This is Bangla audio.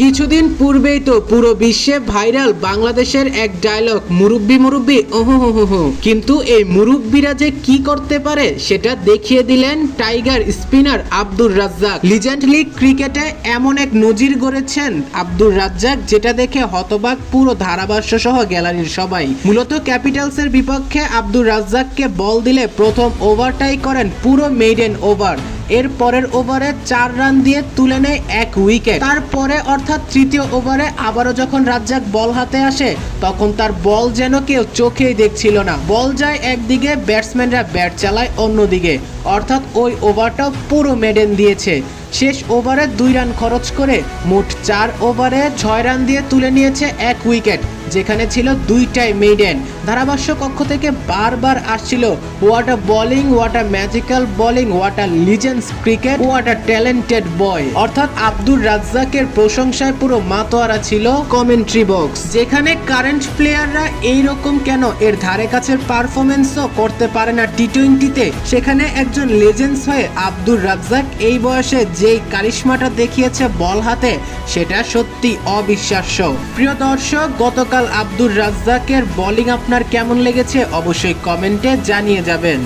কিছুদিন পূর্বেই তো পুরো বিশ্বে ভাইরাল বাংলাদেশের এক ডায়লগ মুরব্বি মুরব্বি, ওহো হো হো কিন্তু এই মুরব্বিরা যে কি করতে পারে সেটা দেখিয়ে দিলেন tiger spinner Abdur Razzak. Legend league ক্রিকেটে এমন এক নজির গড়েছেন আব্দুর রাজ্জাক, যেটা দেখে হতবাক পুরো ধারাভাষ্য সহ গ্যালারির সবাই। মূলত ক্যাপিটালসের বিপক্ষে আব্দুর রাজ্জাককে বল দিলে প্রথম ওভারটাই করেন পুরো মেইডেন ওভার এর পরের ওভারে চার রান দিয়ে তুলে নেয় এক উইকেট। তারপরে অর্থাৎ তৃতীয় ওভারে আবারও যখন রাজ্জাক বল হাতে আসে, তখন তার বল যেন কেউ চোখেই দেখছিল না। বল যায় একদিকে, ব্যাটসম্যানরা ব্যাট চালায় অন্যদিকে। অর্থাৎ ওই ওভারটাও পুরো মেডেন দিয়েছে। শেষ ওভারে দুই রান খরচ করে মোট চার ওভারে ছয় রান দিয়ে তুলে নিয়েছে এক উইকেট। যেখানে ছিল দুইটাই মেডেন ধারাভাষ্য কক্ষ থেকে বারবার আসছিল what a bowling a magical bowling a legends cricket what a talented boy অর্থাৎ আব্দুর রাজ্জাকের প্রশংসায় পুরো মাতোয়ারা ছিল কমেন্ট্রি বক্স যেখানে কারেন্ট প্লেয়াররা এইরকম কেন এর ধারে কাছের পারফরমেন্সও করতে পারে না টি টোয়েন্টিতে সেখানে একজন লেজেন্ডস হয়ে আব্দুর রাজ্জাক এই বয়সে যেই কারিশমাটা দেখিয়েছে বল হাতে, সেটা সত্যি অবিশ্বাস্য। প্রিয় দর্শক গতকাল আব্দুর রাজ্জাকের বোলিং আপনার কেমন লেগেছে? অবশ্যই কমেন্টে জানিয়ে যাবেন।